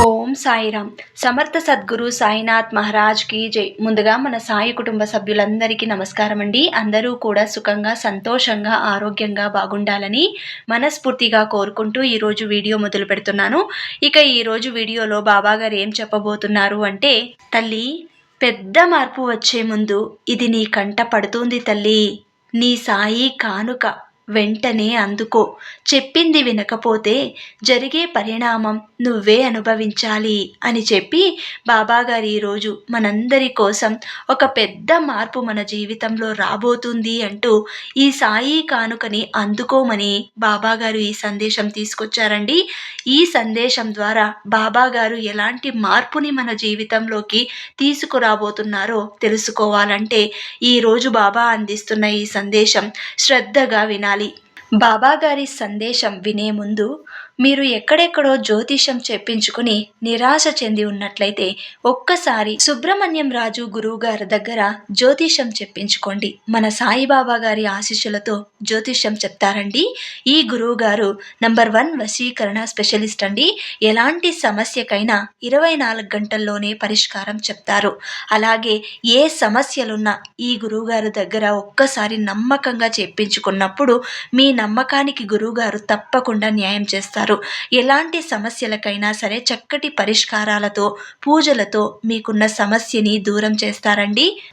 ఓం సాయిరామ్. సమర్థ సద్గురు సాయినాథ్ మహారాజ్కి జై. ముందుగా మన సాయి కుటుంబ సభ్యులందరికీ నమస్కారం అండి. అందరూ కూడా సుఖంగా సంతోషంగా ఆరోగ్యంగా బాగుండాలని మనస్ఫూర్తిగా కోరుకుంటూ ఈరోజు వీడియో మొదలు పెడుతున్నాను. ఇక ఈరోజు వీడియోలో బాబాగారు ఏం చెప్పబోతున్నారు అంటే తల్లి పెద్ద మార్పు వచ్చే ముందు ఇది నీ కంట పడుతుంది తల్లి. నీ సాయి కానుక వెంటనే అందుకో. చెప్పింది వినకపోతే జరిగే పరిణామం నువ్వే అనుభవించాలి అని చెప్పి బాబాగారు ఈరోజు మనందరి కోసం ఒక పెద్ద మార్పు మన జీవితంలో రాబోతుంది అంటూ ఈ సాయి కానుకని అందుకోమని బాబాగారు ఈ సందేశం తీసుకొచ్చారండి. ఈ సందేశం ద్వారా బాబాగారు ఎలాంటి మార్పుని మన జీవితంలోకి తీసుకురాబోతున్నారో తెలుసుకోవాలంటే ఈరోజు బాబా అందిస్తున్న ఈ సందేశం శ్రద్ధగా వినాలి. బాబాగారి సందేశం వినే ముందు మీరు ఎక్కడెక్కడో జ్యోతిషం చెప్పించుకుని నిరాశ చెంది ఉన్నట్లయితే ఒక్కసారి సుబ్రహ్మణ్యం రాజు గురువు గారి దగ్గర జ్యోతిషం చెప్పించుకోండి. మన సాయిబాబా గారి ఆశీస్సులతో జ్యోతిషం చెప్తారండి. ఈ గురువు గారు నంబర్ వన్ వశీకరణ స్పెషలిస్ట్ అండి. ఎలాంటి సమస్యకైనా ఇరవై నాలుగు గంటల్లోనే పరిష్కారం చెప్తారు. అలాగే ఏ సమస్యలున్నా ఈ గురువుగారు దగ్గర ఒక్కసారి నమ్మకంగా చెప్పించుకున్నప్పుడు మీ నమ్మకానికి గురువుగారు తప్పకుండా న్యాయం చేస్తారు. ఎలాంటి సమస్యలకైనా సరే చక్కటి పరిష్కారాలతో పూజలతో మీకున్న సమస్యని దూరం చేస్తారండి.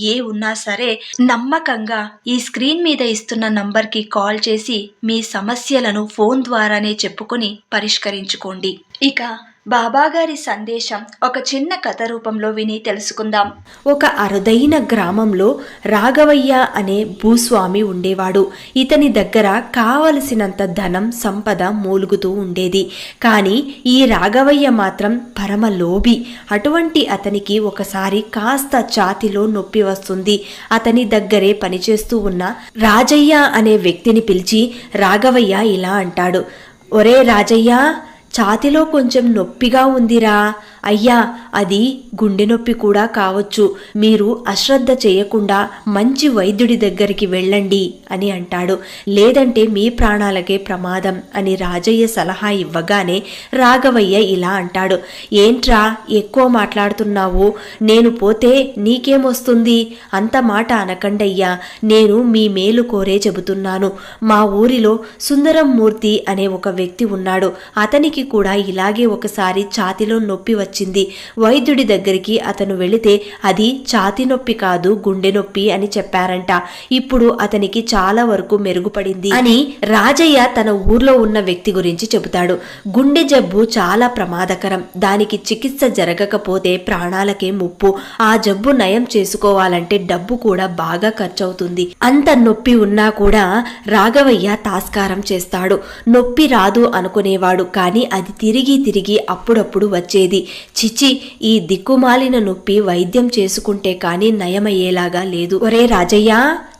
ఏ ఉన్నా సరే నమ్మకంగా ఈ స్క్రీన్ మీద ఇస్తున్న నంబర్కి కాల్ చేసి మీ సమస్యలను ఫోన్ ద్వారానే చెప్పుకొని పరిష్కరించుకోండి. ఇక బాబాగారి సందేశం ఒక చిన్న కథ రూపంలో విని తెలుసుకుందాం. ఒక అరుదైన గ్రామంలో రాఘవయ్య అనే భూస్వామి ఉండేవాడు. ఇతని దగ్గర కావలసినంత ధనం సంపద మూలుగుతూ ఉండేది. కానీ ఈ రాఘవయ్య మాత్రం పరమ లోభి అటువంటి అతనికి ఒకసారి కాస్త ఛాతిలో నొప్పి వస్తుంది. అతని దగ్గరే పనిచేస్తూ ఉన్న రాజయ్య అనే వ్యక్తిని పిలిచి రాఘవయ్య ఇలా అంటాడు. ఒరే రాజయ్య ఛాతిలో కొంచెం నొప్పిగా ఉందిరా. అయ్యా అది గుండె నొప్పి కూడా కావచ్చు. మీరు అశ్రద్ధ చేయకుండా మంచి వైద్యుడి దగ్గరికి వెళ్ళండి అని అంటాడు. లేదంటే మీ ప్రాణాలకే ప్రమాదం అని రాజయ్య సలహా ఇవ్వగానే రాఘవయ్య ఇలా అంటాడు. ఏంట్రా ఎక్కువ మాట్లాడుతున్నావు? నేను పోతే నీకేమొస్తుంది అంత మాట అనకండయ్యా. నేను మీ మేలు కోరే చెబుతున్నాను. మా ఊరిలో సుందరం మూర్తి అనే ఒక వ్యక్తి ఉన్నాడు. అతనికి కూడా ఇలాగే ఒకసారి ఛాతిలో నొప్పి వచ్చింది. వైద్యుడి దగ్గరికి అతను వెళితే అది ఛాతి నొప్పి కాదు గుండె నొప్పి అని చెప్పారంట. ఇప్పుడు అతనికి చాలా వరకు మెరుగుపడింది అని రాజయ్య తన ఊర్లో ఉన్న వ్యక్తి గురించి చెబుతాడు. గుండె జబ్బు చాలా ప్రమాదకరం. దానికి చికిత్స జరగకపోతే ప్రాణాలకే ముప్పు. ఆ జబ్బు నయం చేసుకోవాలంటే డబ్బు కూడా బాగా ఖర్చవుతుంది. అంత నొప్పి ఉన్నా కూడా రాఘవయ్య తాస్కారం చేస్తాడు. నొప్పి రాదు అనుకునేవాడు. కానీ అది తిరిగి తిరిగి అప్పుడప్పుడు వచ్చేది. చిచి ఈ దిక్కుమాలిన నొప్పి వైద్యం చేసుకుంటే కానీ నయమయ్యేలాగా లేదు. ఒరే రాజయ్య!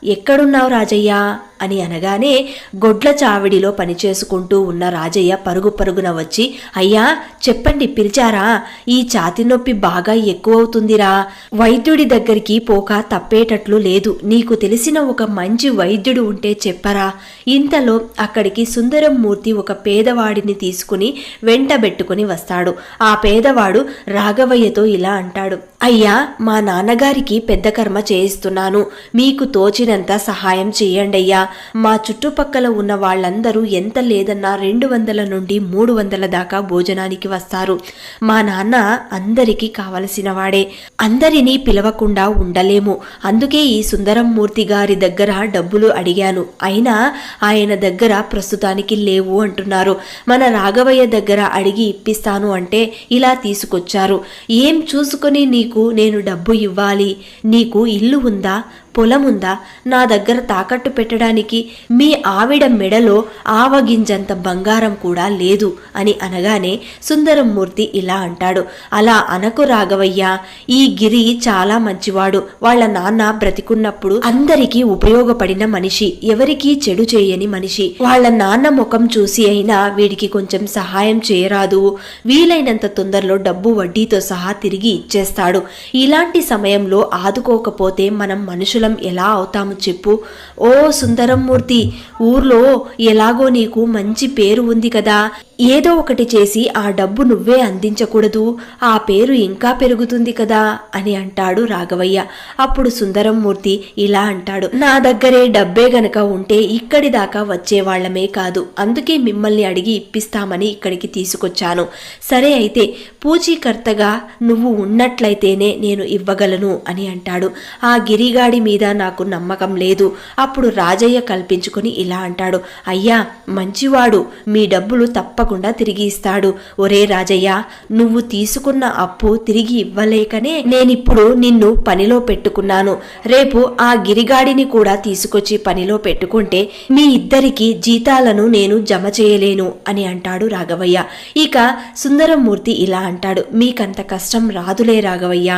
ఎక్కడున్నావు రాజయ్య? అని అనగానే గొడ్ల చావిడిలో పనిచేసుకుంటూ ఉన్న రాజయ్య పరుగు పరుగున వచ్చి అయ్యా చెప్పండి పిలిచారా? ఈ ఛాతి నొప్పి బాగా ఎక్కువవుతుందిరా. వైద్యుడి దగ్గరికి పోక తప్పేటట్లు లేదు. నీకు తెలిసిన ఒక మంచి వైద్యుడు ఉంటే చెప్పరా. ఇంతలో అక్కడికి సుందరం మూర్తి ఒక పేదవాడిని తీసుకుని వెంటబెట్టుకుని వస్తాడు. ఆ పేదవాడు రాఘవయ్యతో ఇలా అంటాడు. అయ్యా మా నాన్నగారికి పెద్ద కర్మ చేయిస్తున్నాను. మీకు తోచినంత సహాయం చేయండయ్యా. మా చుట్టుపక్కల ఉన్న వాళ్ళందరూ ఎంత లేదన్నా రెండు వందల నుండి మూడు వందల దాకా భోజనానికి వస్తారు. మా నాన్న అందరికీ కావలసిన వాడే అందరినీ పిలవకుండా ఉండలేము. అందుకే ఈ సుందరం మూర్తి గారి దగ్గర డబ్బులు అడిగాను. అయినా ఆయన దగ్గర ప్రస్తుతానికి లేవు అంటున్నారు. మన రాఘవయ్య దగ్గర అడిగి ఇప్పిస్తాను అంటే ఇలా తీసుకొచ్చారు. ఏం చూసుకొని నీకు నేను డబ్బు ఇవ్వాలి నీకు ఇల్లు ఉందా? పొలముందా నా దగ్గర తాకట్టు పెట్టడానికి మీ ఆవిడ మెడలో ఆవగింజంత బంగారం కూడా లేదు అని అనగానే సుందరమూర్తి ఇలా అంటాడు. అలా అనకు రాఘవయ్య ఈ గిరి చాలా మంచివాడు. వాళ్ళ నాన్న బ్రతికున్నప్పుడు అందరికీ ఉపయోగపడిన మనిషి ఎవరికీ చెడు చేయని మనిషి. వాళ్ళ నాన్న ముఖం చూసి అయినా వీడికి కొంచెం సహాయం చేయరాదు. వీలైనంత తొందరలో డబ్బు వడ్డీతో సహా తిరిగి ఇచ్చేస్తాడు. ఇలాంటి సమయంలో ఆదుకోకపోతే మనం మనుషుల ఎలా అవుతాము చెప్పు. ఓ సుందరం మూర్తి ఊర్లో ఎలాగో నీకు మంచి పేరు ఉంది కదా. ఏదో ఒకటి చేసి ఆ డబ్బు నువ్వే అందించకూడదు. ఆ పేరు ఇంకా పెరుగుతుంది కదా అని అంటాడు రాఘవయ్య. అప్పుడు సుందరమూర్తి ఇలా అంటాడు. నా దగ్గరే డబ్బే గనక ఉంటే ఇక్కడి దాకా వచ్చేవాళ్ళమే కాదు. అందుకే మిమ్మల్ని అడిగి ఇప్పిస్తామని ఇక్కడికి తీసుకొచ్చాను. సరే అయితే పూచీకర్తగా నువ్వు ఉన్నట్లయితేనే నేను ఇవ్వగలను అని అంటాడు. ఆ గిరిగాడి మీద నాకు నమ్మకం లేదు. అప్పుడు రాజయ్య కల్పించుకొని ఇలా అంటాడు. అయ్యా మంచివాడు. మీ డబ్బులు తప్పకుండా తిరిగి ఇస్తాడు. ఒరే రాజయ్య నువ్వు తీసుకున్న అప్పు తిరిగి ఇవ్వలేకనే నేనిప్పుడు నిన్ను పనిలో పెట్టుకున్నాను. రేపు ఆ గిరిగాడిని కూడా తీసుకొచ్చి పనిలో పెట్టుకుంటే మీ ఇద్దరికి జీతాలను నేను జమ చేయలేను అని అంటాడు రాఘవయ్య. ఇక సుందరమూర్తి ఇలా అంటాడు మీకంత కష్టం రాదులే రాఘవయ్య.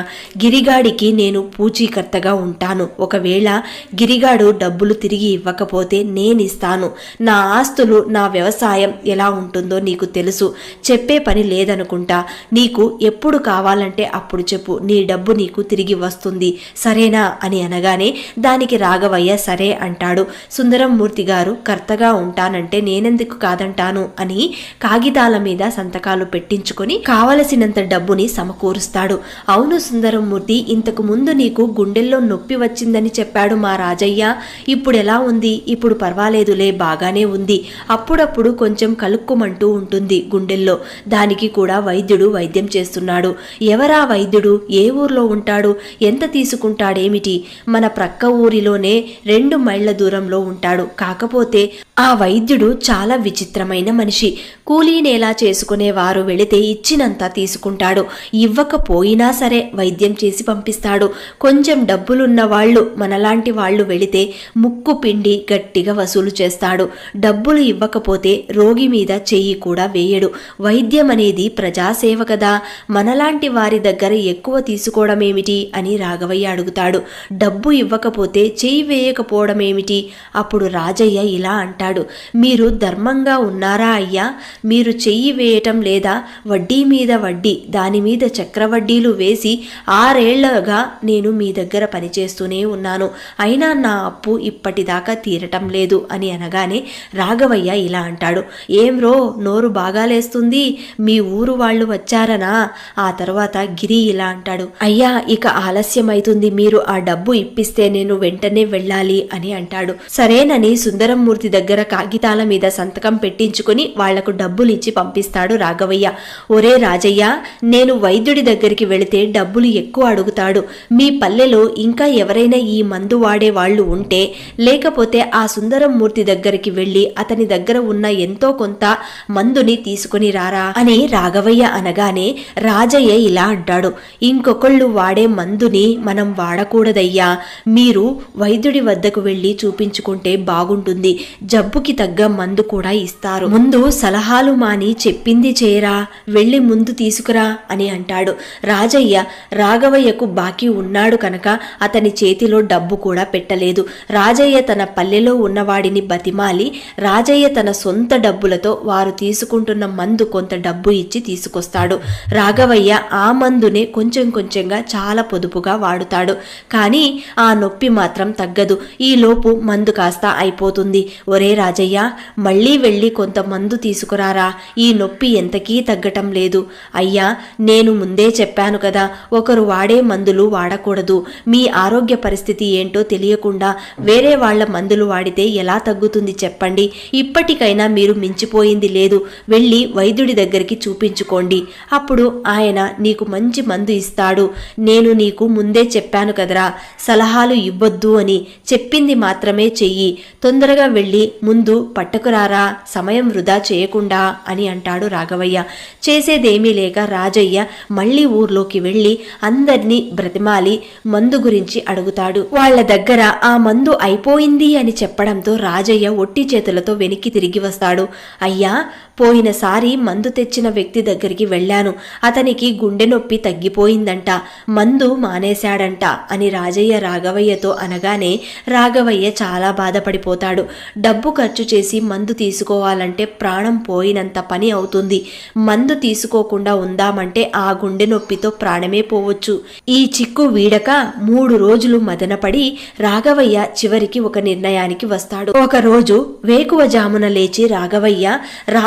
గిరిగాడికి నేను పూచీకర్తగా ఉంటాను. ఒకవేళ గిరిగాడు డబ్బులు తిరిగి ఇవ్వకపోతే నేనిస్తాను. నా ఆస్తులు నా వ్యవసాయం ఎలా ఉంటుందో నీకు తెలుసు. చెప్పే పని లేదనుకుంటా. నీకు ఎప్పుడు కావాలంటే అప్పుడు చెప్పు. నీ డబ్బు నీకు తిరిగి వస్తుంది. సరేనా? అని అనగానే దానికి రాఘవయ్య సరే అంటాడు. సుందరం మూర్తి గారు కర్తగా ఉంటానంటే నేనెందుకు కాదంటాను? అని కాగితాల మీద సంతకాలు పెట్టించుకొని కావలసినంత డబ్బుని సమకూరుస్తాడు. అవును సుందరం మూర్తి ఇంతకు ముందు నీకు గుండెల్లో నొప్పి వచ్చిందని చెప్పాడు మా రాజయ్య. ఇప్పుడు ఎలా ఉంది? ఇప్పుడు పర్వాలేదులే బాగానే ఉంది. అప్పుడప్పుడు కొంచెం కలుక్కుమంటూ ఉంటుంది గుండెల్లో. దానికి కూడా వైద్యుడు వైద్యం చేస్తున్నాడు. ఎవరా వైద్యుడు? ఏ ఊర్లో ఉంటాడు? ఎంత తీసుకుంటాడేమిటి? మన ప్రక్క ఊరిలోనే రెండు మైళ్ళ దూరంలో ఉంటాడు. కాకపోతే ఆ వైద్యుడు చాలా విచిత్రమైన మనిషి. కూలీనేలా చేసుకునే వారు వెళితే ఇచ్చినంత తీసుకుంటాడు. ఇవ్వకపోయినా సరే వైద్యం చేసి పంపిస్తాడు. కొంచెం డబ్బులున్న వాళ్ళు మనలాంటి వాళ్ళు వెళితే ముక్కు పిండి గట్టిగా వసూలు చేస్తాడు. డబ్బులు ఇవ్వకపోతే రోగి మీద చెయ్యి కూడా వేయడు. వైద్యం అనేది ప్రజాసేవ కదా. మనలాంటి వారి దగ్గర ఎక్కువ తీసుకోవడం ఏమిటి అని రాఘవయ్య అడుగుతాడు. డబ్బు ఇవ్వకపోతే చేయి వేయకపోవడం ఏమిటి అప్పుడు రాజయ్య ఇలా అంటాడు. మీరు ధర్మంగా ఉన్నారా అయ్యా? మీరు చెయ్యి వేయటం లేదా? వడ్డీ మీద వడ్డీ దాని మీద చక్రవడ్డీలు వేసి ఆరేళ్ళగా నేను మీ దగ్గర పనిచేస్తూనే ఉన్నాను. అయినా నా అప్పు ఇప్పటిదాకా తీరటం లేదు అని అనగానే రాఘవయ్య ఇలా అంటాడు. ఏం రో నోరు బాగాలేస్తుంది మీ ఊరు వాళ్ళు వచ్చారనా? ఆ తర్వాత గిరి ఇలా అంటాడు. అయ్యా ఇక ఆలస్యమైతుంది మీరు ఆ డబ్బు ఇప్పిస్తే నేను వెంటనే వెళ్ళాలి అని అంటాడు. సరేనని సుందరమూర్తి దగ్గర కాగితాల మీద సంతకం పెట్టించుకుని వాళ్ళకు డబ్బులు ఇచ్చి పంపిస్తాడు రాఘవయ్య. ఒరే రాజయ్య నేను వైద్యుడి దగ్గరికి వెళితే డబ్బులు ఎక్కువ అడుగుతాడు. మీ పల్లెలో ఇంకా ఎవరైనా ఈ మందు వాడే వాళ్ళు ఉంటే లేకపోతే ఆ సుందరం మూర్తి దగ్గరికి వెళ్ళి అతని దగ్గర ఉన్న ఎంతో కొంత మందుని తీసుకుని రారా అని రాఘవయ్య అనగానే రాజయ్య ఇలా అంటాడు. ఇంకొకళ్ళు వాడే మందుని మనం వాడకూడదయ్యా. మీరు వైద్యుడి వద్దకు వెళ్ళి చూపించుకుంటే బాగుంటుంది. జబ్బుకి తగ్గ మందు కూడా ఇస్తారు. ముందు సలహాలు మాని చెప్పింది చేయరా వెళ్ళి ముందు తీసుకురా అని అంటాడు. రాజయ్య రాఘవయ్యకు బాకీ ఉన్నాడు కనుక అతని చేతిలో డబ్బు కూడా పెట్టలేదు. రాజయ్య తన పల్లెలో ఉన్నవాడిని బతిమాలి రాజయ్య తన సొంత డబ్బులతో వారు తీసుకుంటున్న మందు కొంత డబ్బు ఇచ్చి తీసుకొస్తాడు. రాఘవయ్య ఆ మందునే కొంచెం కొంచెంగా చాలా పొదుపుగా వాడుతాడు. కానీ ఆ నొప్పి మాత్రం తగ్గదు. ఈలోపు మందు కాస్త అయిపోతుంది. ఒరే రాజయ్య మళ్ళీ వెళ్ళి కొంత మందు తీసుకురారా? ఈ నొప్పి ఎంతకీ తగ్గటం లేదు. అయ్యా నేను ముందే చెప్పాను కదా ఒకరు వాడే మందులు వాడకూడదు. మీ ఆరోగ్య పరిస్థితి ఏంటో తెలియకుండా వేరే వాళ్ళ మందులు వాడితే ఎలా తగ్గుతుంది చెప్పండి. ఇప్పటికైనా మీరు మించిపోయింది లేదు. వెళ్ళి వైద్యుడి దగ్గరికి చూపించుకోండి. అప్పుడు ఆయన నీకు మంచి మందు ఇస్తాడు. నేను నీకు ముందే చెప్పాను కదరా. సలహాలు ఇవ్వొద్దు అని చెప్పింది మాత్రమే చెయ్యి. తొందరగా వెళ్ళి ముందు పట్టకురారా. సమయం వృధా చేయకుండా అని అంటాడు రాఘవయ్య. చేసేదేమీ లేక రాజయ్య మళ్ళీ ఊర్లోకి వెళ్ళి అందర్నీ బ్రతిమాలి మందు గురించి అడుగుతాడు. వాళ్ళ దగ్గర ఆ మందు అయిపోయింది అని చెప్పడంతో రాజయ్య ఒట్టి చేతులతో వెనక్కి తిరిగి వస్తాడు. అయ్యా పోయినసారి మందు తెచ్చిన వ్యక్తి దగ్గరికి వెళ్ళాను. అతనికి గుండె నొప్పి తగ్గిపోయిందంట. మందు మానేశాడంట అని రాజయ్య రాఘవయ్యతో అనగానే రాఘవయ్య చాలా బాధపడిపోతాడు. డబ్బు ఖర్చు చేసి మందు తీసుకోవాలంటే ప్రాణం పోయినంత పని అవుతుంది. మందు తీసుకోకుండా ఉందామంటే ఆ గుండె నొప్పితో ప్రాణమే పోవచ్చు. ఈ చిక్కు వీడక మూడు రోజులు మదనపడి రాఘవయ్య చివరికి ఒక నిర్ణయానికి వస్తాడు. ఒక రోజు వేకువ జామున లేచి రాఘవయ్య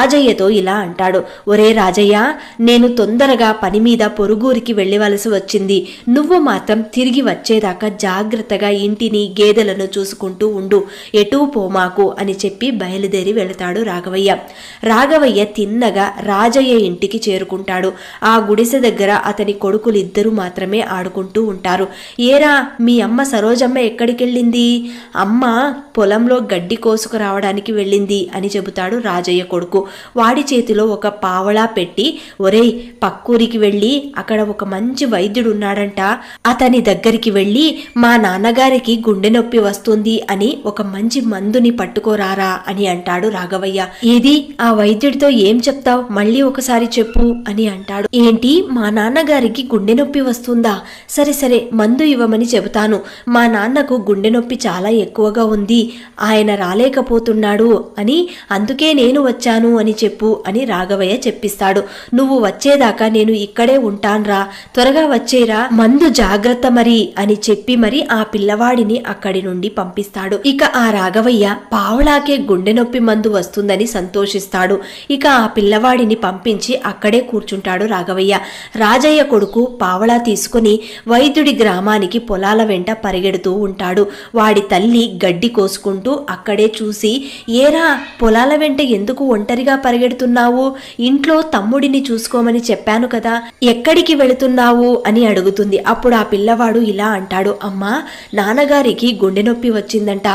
రాజయ్యతో ఇలా అంటాడు. ఒరే రాజయ్య నేను తొందరగా పని మీద పొరుగురికి వెళ్ళవలసి వచ్చింది. నువ్వు మాత్రం తిరిగి వచ్చేదాకా జాగ్రత్తగా ఇంటిని గేదెలను చూసుకుంటూ ఉండు. ఎటూ పోమాకు అని చెప్పి బయలుదేరి వెళతాడు రాఘవయ్య. రాఘవయ్య తిన్నగా రాజయ్య ఇంటికి చేరుకుంటాడు. ఆ గుడిసె దగ్గర అతని కొడుకులిద్దరూ మాత్రమే ఆడుకుంటూ ఉంటారు. ఏరా మీ అమ్మ సరోజమ్మ ఎక్కడికెళ్ళింది? అమ్మ పొలంలో గడ్డి కోసుకురావడానికి వెళ్ళింది అని చెబుతాడు రాజయ్య కొడుకు. వాడి చేతిలో ఒక పావళా పెట్టి ఒరేయ్ పక్కూరికి వెళ్ళి అక్కడ ఒక మంచి వైద్యుడు ఉన్నాడంట. అతని దగ్గరికి వెళ్ళి మా నాన్నగారికి గుండె నొప్పి వస్తుంది అని ఒక మంచి మందుని పట్టుకోరారా అని అంటాడు రాఘవయ్య. ఏది? ఆ వైద్యుడితో ఏం చెప్తావ్? మళ్ళీ ఒకసారి చెప్పు అని అంటాడు. ఏంటి? మా నాన్నగారికి గుండె నొప్పి వస్తుందా? సరే సరే మందు ఇవ్వమని చెబుతాను. మా నాన్నకు గుండె నొప్పి చాలా ఎక్కువగా ఉంది. ఆయన రాలేకపోతున్నాడు అని అందుకే నేను వచ్చాను అని చెప్పు అని రాఘవయ్య చెప్పిస్తాడు. నువ్వు వచ్చేదాకా నేను ఇక్కడే ఉంటాన్రా. త్వరగా వచ్చేరా. మందు జాగ్రత్త మరి అని చెప్పి మరి ఆ పిల్లవాడిని అక్కడి నుండి పంపిస్తాడు. ఇక ఆ రాఘవయ్య పావులాకే గుండె నొప్పి మందు వస్తుందని సంతోషిస్తాడు. ఇక ఆ పిల్లవాడిని పంపించి అక్కడే కూర్చుంటాడు రాఘవయ్య. రాజయ్య కొడుకు పావలా తీసుకుని వైద్యుడి గ్రామానికి పొలాల వెంట పరిగెడుతూ ఉంటాడు. వాడి తల్లి గడ్డి కోసుకుంటూ అక్కడే చూసి ఏరా పొలాల వెంట ఎందుకు ఒంటరిగా పరిగెడుతున్నావు? ఇంట్లో తమ్ముడిని చూసుకోమని చెప్పాను కదా ఎక్కడికి వెళుతున్నావు అని అడుగుతుంది. అప్పుడు ఆ పిల్లవాడు ఇలా అంటాడు అమ్మా నాన్నగారికి గుండె నొప్పి వచ్చిందంట.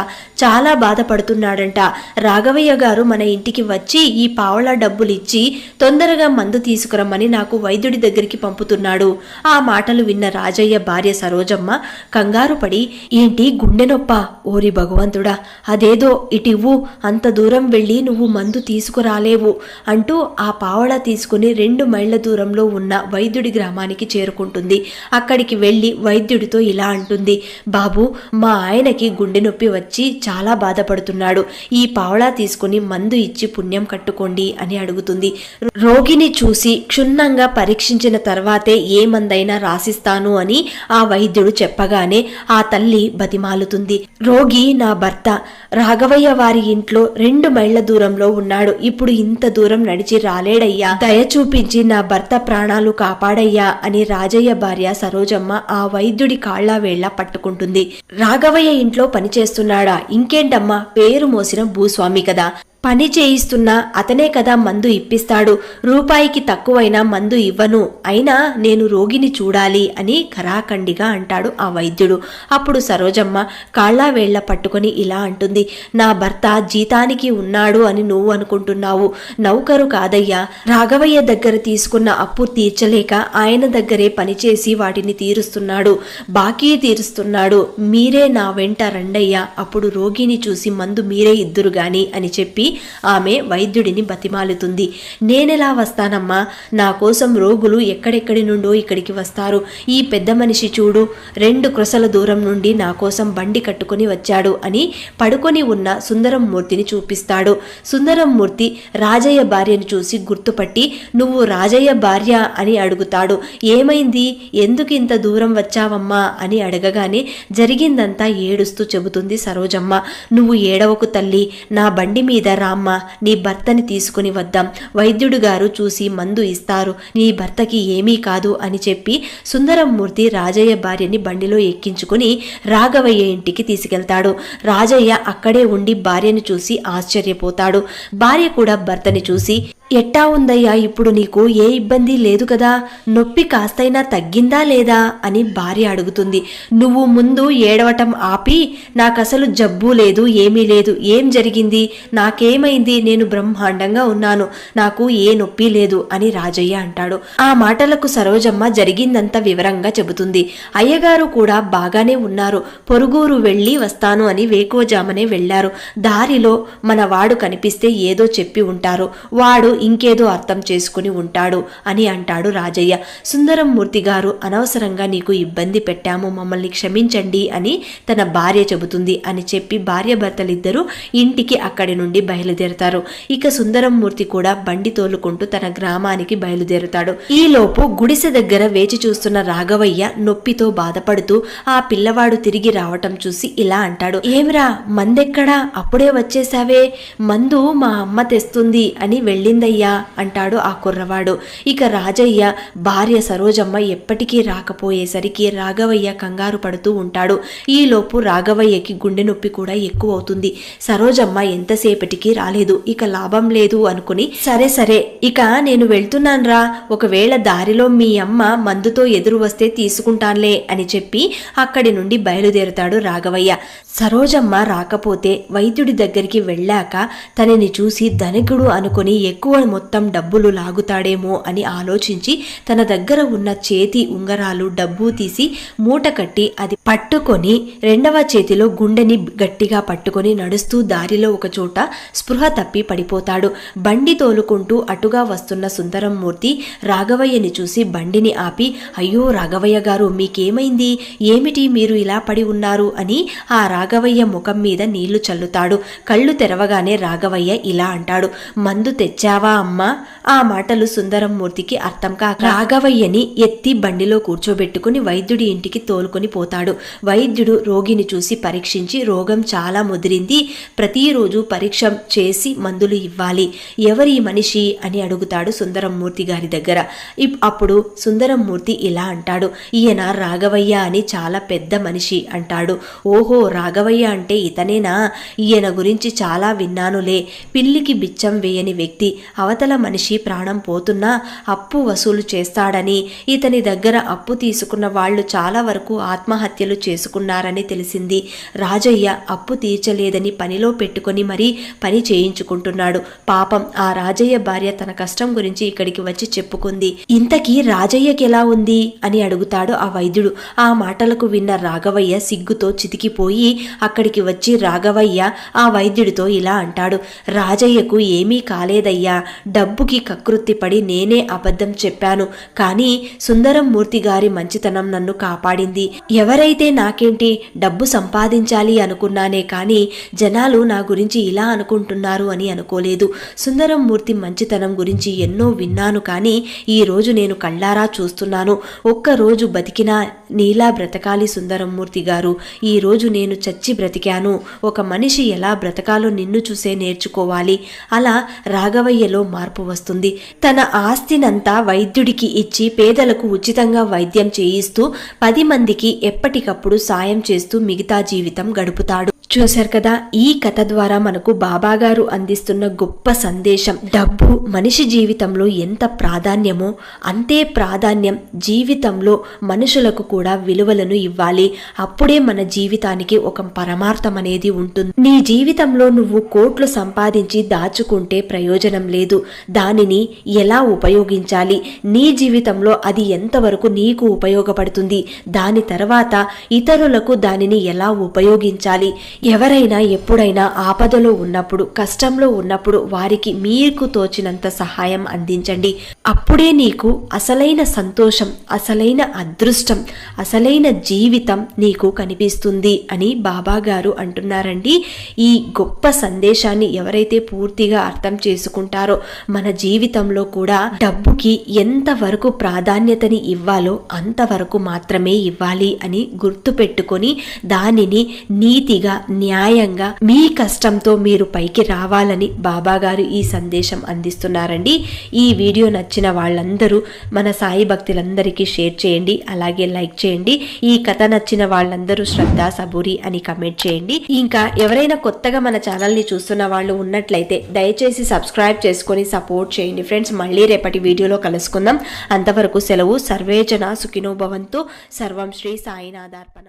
చాలా బాధపడుతున్నాడంట. రాఘవయ్య గారు మన ఇంటికి వచ్చి ఈ పావలా డబ్బులు ఇచ్చి తొందరగా మందు తీసుకురమ్మని నాకు వైద్యుడి దగ్గరికి పంపుతున్నాడు. ఆ మాటలు విన్న రాజయ్య భార్య సరోజమ్మ కంగారు పడి ఏంటి గుండె నొప్ప ఓరి భగవంతుడా అదేదో ఇటివ్వు అంత దూరం వెళ్ళి నువ్వు మందు తీసుకురాలేవు అంటూ ఆ పావళ తీసుకుని రెండు మైళ్ళ దూరంలో ఉన్న వైద్యుడి గ్రామానికి చేరుకుంటుంది. అక్కడికి వెళ్ళి వైద్యుడితో ఇలా అంటుంది బాబు మా ఆయనకి గుండె నొప్పి వచ్చి చాలా బాధపడుతున్నాడు. ఈ పావళా తీసుకుని మందు ఇచ్చి పుణ్యం కట్టుకోండి అని అడుగుతుంది. రోగిని చూసి క్షుణ్ణంగా పరీక్షించిన తర్వాతే ఏ మందైనా రాసిస్తాను అని ఆ వైద్యుడు చెప్పగానే ఆ తల్లి బతిమాలుతుంది. రోగి నా భర్త రాఘవయ్య వారి ఇంట్లో రెండు మైళ్ళ దూరంలో ఉన్నాడు. ఇప్పుడు ఇంత దూరం నడిచి రాలేడయ్యా. దయ చూపించి నా భర్త ప్రాణాలు కాపాడయ్యా అని రాజయ్య భార్య సరోజమ్మ ఆ వైద్యుడి కాళ్ళ వేళ్ళ పట్టుకుంటుంది. రాఘవయ్య ఇంట్లో పనిచేస్తున్నాడా? ఇంకేంటమ్మా పేరు మోసిన భూస్వామి కదా. పని చేయిస్తున్నా అతనే కదా మందు ఇప్పిస్తాడు. రూపాయికి తక్కువైనా మందు ఇవ్వను. అయినా నేను రోగిని చూడాలి అని కరాకండిగా అంటాడు ఆ వైద్యుడు. అప్పుడు సరోజమ్మ కాళ్ళా వేళ్ళ పట్టుకొని ఇలా అంటుంది. నా భర్త జీతానికి ఉన్నాడు అని నువ్వు అనుకుంటున్నావు. నౌకరు కాదయ్యా. రాఘవయ్య దగ్గర తీసుకున్న అప్పు తీర్చలేక ఆయన దగ్గరే పనిచేసి వాటిని తీరుస్తున్నాడు. బాకీ తీరుస్తున్నాడు. మీరే నా వెంట రండయ్యా. అప్పుడు రోగిని చూసి మందు మీరే ఇద్దురు గాని అని చెప్పి ఆమె వైద్యుడిని బతిమాలుతుంది. నేనెలా వస్తానమ్మా? నా కోసం రోగులు ఎక్కడెక్కడి నుండో ఇక్కడికి వస్తారు. ఈ పెద్ద మనిషి చూడు రెండు క్రొసల దూరం నుండి నా కోసం బండి కట్టుకొని వచ్చాడు అని పడుకొని ఉన్న సుందరం మూర్తిని చూపిస్తాడు. సుందరం మూర్తి రాజయ్య భార్యను చూసి గుర్తుపట్టి నువ్వు రాజయ్య భార్య అని అడుగుతాడు. ఏమైంది? ఎందుకు ఇంత దూరం వచ్చావమ్మా? అని అడగగానే జరిగిందంతా ఏడుస్తూ చెబుతుంది సరోజమ్మ. నువ్వు ఏడవకు తల్లి. నా బండి మీద రామ్మ నీ భర్తని తీసుకుని వద్దాం. వైద్యుడు గారు చూసి మందు ఇస్తారు. నీ భర్తకి ఏమీ కాదు అని చెప్పి సుందరమూర్తి రాజయ్య భార్యని బండిలో ఎక్కించుకుని రాఘవయ్య ఇంటికి తీసుకెళ్తాడు. రాజయ్య అక్కడే ఉండి భార్యను చూసి ఆశ్చర్యపోతాడు. భార్య కూడా భర్తని చూసి ఎట్టా ఉందయ్యా ఇప్పుడు నీకు ఏ ఇబ్బంది లేదు కదా? నొప్పి కాస్తైనా తగ్గిందా లేదా? అని భార్య అడుగుతుంది. నువ్వు ముందు ఏడవటం ఆపి నాకసలు జబ్బు లేదు ఏమీ లేదు. ఏం జరిగింది? నాకేమైంది? నేను బ్రహ్మాండంగా ఉన్నాను. నాకు ఏ నొప్పి లేదు అని రాజయ్య అంటాడు. ఆ మాటలకు సరోజమ్మ జరిగిందంత వివరంగా చెబుతుంది. అయ్యగారు కూడా బాగానే ఉన్నారు. పొరుగురు వెళ్ళి వస్తాను అని వేకోజామనే వెళ్ళారు దారిలో మన వాడు కనిపిస్తే ఏదో చెప్పి ఉంటారు. వాడు ఇంకేదో అర్థం చేసుకుని ఉంటాడు అని అంటాడు రాజయ్య. సుందరం మూర్తి గారు అనవసరంగా నీకు ఇబ్బంది పెట్టాము మమ్మల్ని క్షమించండి అని తన భార్య చెబుతుంది అని చెప్పి భార్య భర్తలిద్దరూ ఇంటికి అక్కడి నుండి బయలుదేరతారు. ఇక సుందరం మూర్తి కూడా బండి తోలుకుంటూ తన గ్రామానికి బయలుదేరుతాడు. ఈలోపు గుడిసె దగ్గర వేచి చూస్తున్న రాఘవయ్య నొప్పితో బాధపడుతూ ఆ పిల్లవాడు తిరిగి రావటం చూసి ఇలా అంటాడు. ఏమిరా మందెక్కడా? అప్పుడే వచ్చేసావే మందు మా అమ్మ తెస్తుంది అని వెళ్ళిందయ్యా. అంటాడు ఆ కుర్రవాడు. ఇక రాజయ్య భార్య సరోజమ్మ ఎప్పటికీ రాకపోయేసరికి రాఘవయ్య కంగారు పడుతూ ఉంటాడు. ఈలోపు రాఘవయ్యకి గుండె నొప్పి కూడా ఎక్కువ అవుతుంది. సరోజమ్మ ఎంతసేపటికి రాలేదు. ఇక లాభం లేదు అనుకుని సరే సరే ఇక నేను వెళ్తున్నాన్రా. ఒకవేళ దారిలో మీ అమ్మ మందుతో ఎదురు వస్తే తీసుకుంటాన్లే అని చెప్పి అక్కడి నుండి బయలుదేరుతాడు రాఘవయ్య. సరోజమ్మ రాకపోతే వైద్యుడి దగ్గరికి వెళ్ళాక తనని చూసి ధనికుడు అనుకుని ఎక్కువ మొత్తం డబ్బులు లాగుతాడేమో అని ఆలోచించి తన దగ్గర ఉన్న చేతి ఉంగరాలు డబ్బు తీసి మూట కట్టి అది పట్టుకొని రెండవ చేతిలో గుండెని గట్టిగా పట్టుకొని నడుస్తూ దారిలో ఒక చోట స్పృహ తప్పి పడిపోతాడు. బండి తోలుకుంటూ అటుగా వస్తున్న సుందరం మూర్తి రాఘవయ్యని చూసి బండిని ఆపి అయ్యో రాఘవయ్య గారు మీకేమైంది? ఏమిటి మీరు ఇలా పడి ఉన్నారు? అని ఆ రాఘవయ్య ముఖం మీద నీళ్ళు చల్లుతాడు. కళ్ళు తెరవగానే రాఘవయ్య ఇలా అంటాడు మందు తెచ్చావా? అమ్మా ఆ మాటలు సుందరం మూర్తికి అర్థం కాక రాఘవయ్యని ఎత్తి బండిలో కూర్చోబెట్టుకుని వైద్యుడి ఇంటికి తోలుకొని పోతాడు. వైద్యుడు రోగిని చూసి పరీక్షించి రోగం చాలా ముదిరింది. ప్రతిరోజు పరీక్ష చేసి మందులు ఇవ్వాలి. ఎవరి మనిషి అని అడుగుతాడు సుందరం మూర్తి గారి దగ్గర. ఇప్- అప్పుడు సుందరం మూర్తి ఇలా అంటాడు. ఈయన రాఘవయ్య అని చాలా పెద్ద మనిషి అంటాడు. ఓహో రాఘవయ్య అంటే ఇతనేనా? ఈయన గురించి చాలా విన్నానులే. పిల్లికి బిచ్చం వేయని వ్యక్తి. అవతల మనిషి ప్రాణం పోతున్నా అప్పు వసూలు చేస్తాడని ఇతని దగ్గర అప్పు తీసుకున్న వాళ్ళు చాలా వరకు ఆత్మహత్యలు చేసుకున్నారని తెలిసింది. రాజయ్య అప్పు తీర్చలేదని పనిలో పెట్టుకొని మరీ పని చేయించుకుంటున్నాడు. పాపం ఆ రాజయ్య భార్య తన కష్టం గురించి ఇక్కడికి వచ్చి చెప్పుకుంది. ఇంతకీ రాజయ్యకి ఎలా ఉంది? అని అడుగుతాడు ఆ వైద్యుడు. ఆ మాటలకు విన్న రాఘవయ్య సిగ్గుతో చితికిపోయి అక్కడికి వచ్చి రాఘవయ్య ఆ వైద్యుడితో ఇలా అంటాడు. రాజయ్యకు ఏమీ కాలేదయ్యా. డబ్బుకి కకృత్తిపడి నేనే అబద్ధం చెప్పాను. కానీ సుందరం మూర్తి గారి మంచితనం నన్ను కాపాడింది. ఎవరైతే నాకేంటి డబ్బు సంపాదించాలి అనుకున్నానే కానీ జనాలు నా గురించి ఇలా అనుకుంటున్నారు అని అనుకోలేదు. సుందరం మూర్తి మంచితనం గురించి ఎన్నో విన్నాను కానీ ఈ రోజు నేను కళ్ళారా చూస్తున్నాను. ఒక్క రోజు బతికినా నీలా బ్రతకాలి సుందరమూర్తి గారు. ఈరోజు నేను చచ్చి బ్రతికాను. ఒక మనిషి ఎలా బ్రతకాలో నిన్ను చూసే నేర్చుకోవాలి. అలా రాఘవయ్యలో మార్పు వస్తుంది. తన ఆస్తినంతా వైద్యుడికి ఇచ్చి పేదలకు ఉచితంగా వైద్యం చేయిస్తూ పది మందికి ఎప్పటికప్పుడు సాయం చేస్తూ మిగతా జీవితం గడుపుతాడు. చూశారు కదా ఈ కథ ద్వారా మనకు బాబాగారు అందిస్తున్న గొప్ప సందేశం. డబ్బు మనిషి జీవితంలో ఎంత ప్రాధాన్యమో అంతే ప్రాధాన్యం జీవితంలో మనుషులకు కూడా విలువలను ఇవ్వాలి. అప్పుడే మన జీవితానికి ఒక పరమార్థం అనేది ఉంటుంది. నీ జీవితంలో నువ్వు కోట్లు సంపాదించి దాచుకుంటే ప్రయోజనం లేదు. దానిని ఎలా ఉపయోగించాలి? నీ జీవితంలో అది ఎంతవరకు నీకు ఉపయోగపడుతుంది? దాని తర్వాత ఇతరులకు దానిని ఎలా ఉపయోగించాలి? ఎవరైనా ఎప్పుడైనా ఆపదలో ఉన్నప్పుడు కష్టంలో ఉన్నప్పుడు వారికి మీకు తోచినంత సహాయం అందించండి. అప్పుడే నీకు అసలైన సంతోషం అసలైన అదృష్టం అసలైన జీవితం నీకు కనిపిస్తుంది అని బాబా గారు అంటున్నారండి. ఈ గొప్ప సందేశాన్ని ఎవరైతే పూర్తిగా అర్థం చేసుకుంటారో మన జీవితంలో కూడా డబ్బుకి ఎంతవరకు ప్రాధాన్యతని ఇవ్వాలో అంతవరకు మాత్రమే ఇవ్వాలి అని గుర్తుపెట్టుకొని దానిని నీతిగా న్యాయంగా మీ కష్టంతో మీరు పైకి రావాలని బాబాగారు ఈ సందేశం అందిస్తున్నారండి. ఈ వీడియో నచ్చిన వాళ్ళందరూ మన సాయి భక్తులందరికీ షేర్ చేయండి అలాగే లైక్ చేయండి. ఈ కథ నచ్చిన వాళ్ళందరూ శ్రద్ధ సబూరి అని కమెంట్ చేయండి. ఇంకా ఎవరైనా కొత్తగా మన ఛానల్ని చూస్తున్న వాళ్ళు ఉన్నట్లయితే దయచేసి సబ్స్క్రైబ్ చేసుకొని సపోర్ట్ చేయండి. ఫ్రెండ్స్ మళ్ళీ రేపటి వీడియోలో కలుసుకుందాం. అంతవరకు సెలవు. సర్వేజన సుఖినోభవంతో. సర్వం శ్రీ సాయినాథార్పణ.